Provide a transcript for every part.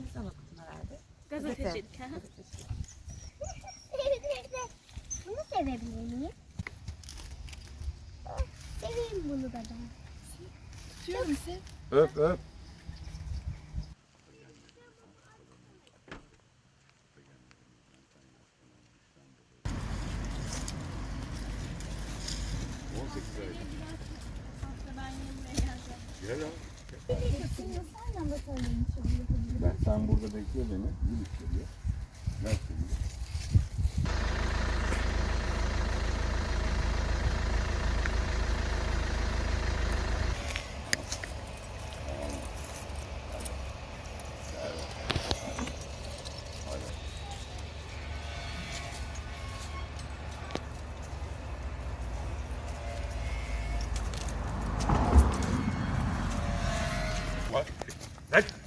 Televizyon okudun herhalde. Gazetecilik. Bunu sevebilir miyim? Seveyim bunu da ben. Tutuyorum seni. Öp öp. Gel abi. Ben sen burada bekle beni. Gül içeriye. Ver seni. Bak. Hey.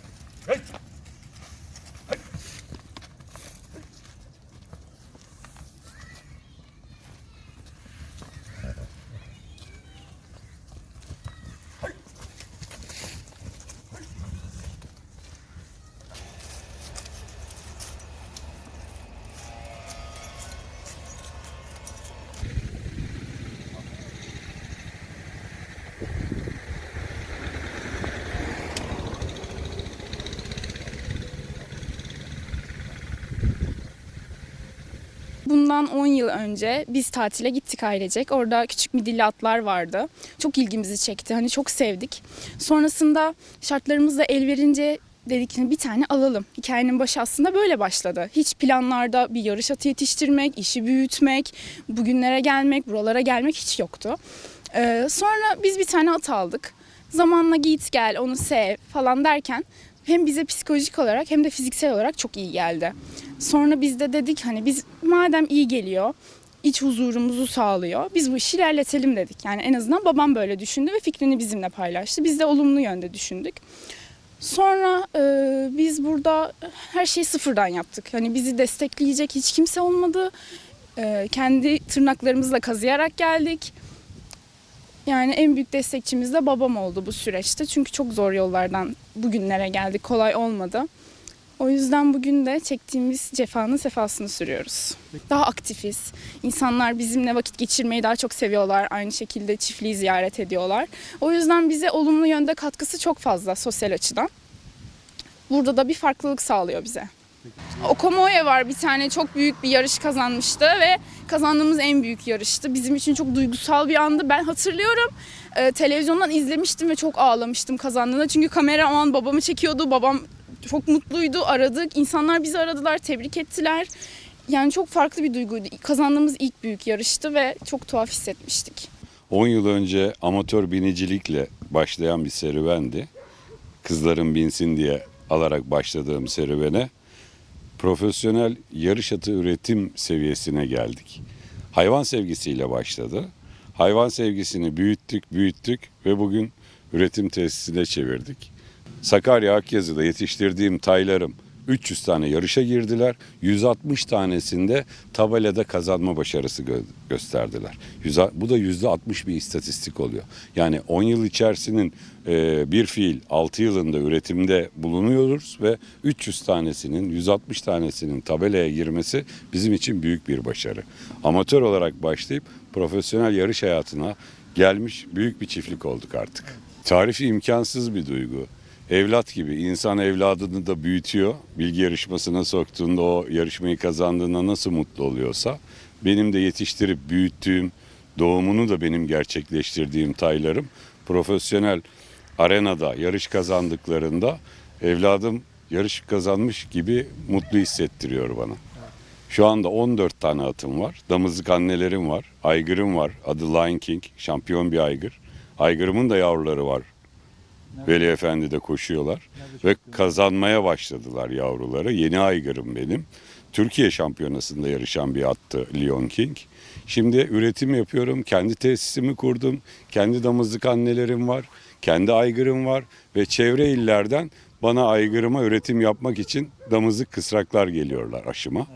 Bundan 10 yıl önce biz tatile gittik ailecek. Orada küçük midilli atlar vardı. Çok ilgimizi çekti. Hani çok sevdik. Sonrasında şartlarımız da el verince dedik ki bir tane alalım. Hikayenin başı aslında böyle başladı. Hiç planlarda bir yarış atı yetiştirmek, işi büyütmek, bugünlere gelmek, buralara gelmek hiç yoktu. Ee, sonra biz bir tane at aldık. Zamanla git gel, onu sev falan derken hem bize psikolojik olarak hem de fiziksel olarak çok iyi geldi. Sonra biz de dedik hani biz madem iyi geliyor, iç huzurumuzu sağlıyor. Biz bu işi ilerletelim dedik. Yani en azından babam böyle düşündü ve fikrini bizimle paylaştı. Biz de olumlu yönde düşündük. Sonra e, biz burada her şeyi sıfırdan yaptık. Hani bizi destekleyecek hiç kimse olmadı. E, kendi tırnaklarımızla kazıyarak geldik. Yani en büyük destekçimiz de babam oldu bu süreçte. Çünkü çok zor yollardan bugünlere geldik. Kolay olmadı. O yüzden bugün de çektiğimiz cefanın sefasını sürüyoruz. Daha aktifiz. İnsanlar bizimle vakit geçirmeyi daha çok seviyorlar. Aynı şekilde çiftliği ziyaret ediyorlar. O yüzden bize olumlu yönde katkısı çok fazla sosyal açıdan. Burada da bir farklılık sağlıyor bize. Okomoye var bir tane çok büyük bir yarış kazanmıştı ve kazandığımız en büyük yarıştı. Bizim için çok duygusal bir andı. Ben hatırlıyorum e, televizyondan izlemiştim ve çok ağlamıştım kazandığında. Çünkü kamera o an babamı çekiyordu. Babam çok mutluydu. Aradık. İnsanlar bizi aradılar, tebrik ettiler. Yani çok farklı bir duyguydu. Kazandığımız ilk büyük yarıştı ve çok tuhaf hissetmiştik. 10 yıl önce amatör binicilikle başlayan bir serüvendi. Kızların binsin diye alarak başladığım serüvene profesyonel yarış atı üretim seviyesine geldik. Hayvan sevgisiyle başladı. Hayvan sevgisini büyüttük, büyüttük ve bugün üretim tesisine çevirdik. Sakarya Akyazı'da yetiştirdiğim taylarım 300 tane yarışa girdiler. 160 tanesinde tabelada kazanma başarısı gö- gösterdiler. Bu da %60 bir istatistik oluyor. Yani 10 yıl içerisinin e, bir fiil 6 yılında üretimde bulunuyoruz ve 300 tanesinin 160 tanesinin tabelaya girmesi bizim için büyük bir başarı. Amatör olarak başlayıp profesyonel yarış hayatına gelmiş büyük bir çiftlik olduk artık. Tarifi imkansız bir duygu evlat gibi insan evladını da büyütüyor. Bilgi yarışmasına soktuğunda o yarışmayı kazandığında nasıl mutlu oluyorsa benim de yetiştirip büyüttüğüm doğumunu da benim gerçekleştirdiğim taylarım profesyonel arenada yarış kazandıklarında evladım yarış kazanmış gibi mutlu hissettiriyor bana. Şu anda 14 tane atım var. Damızlık annelerim var. Aygırım var. Adı Lion King. Şampiyon bir aygır. Aygırımın da yavruları var. Veli Efendi de koşuyorlar ve kazanmaya başladılar yavruları. Yeni aygırım benim. Türkiye şampiyonasında yarışan bir attı Lion King. Şimdi üretim yapıyorum. Kendi tesisimi kurdum. Kendi damızlık annelerim var. Kendi aygırım var ve çevre illerden bana aygırıma üretim yapmak için damızlık kısraklar geliyorlar aşıma.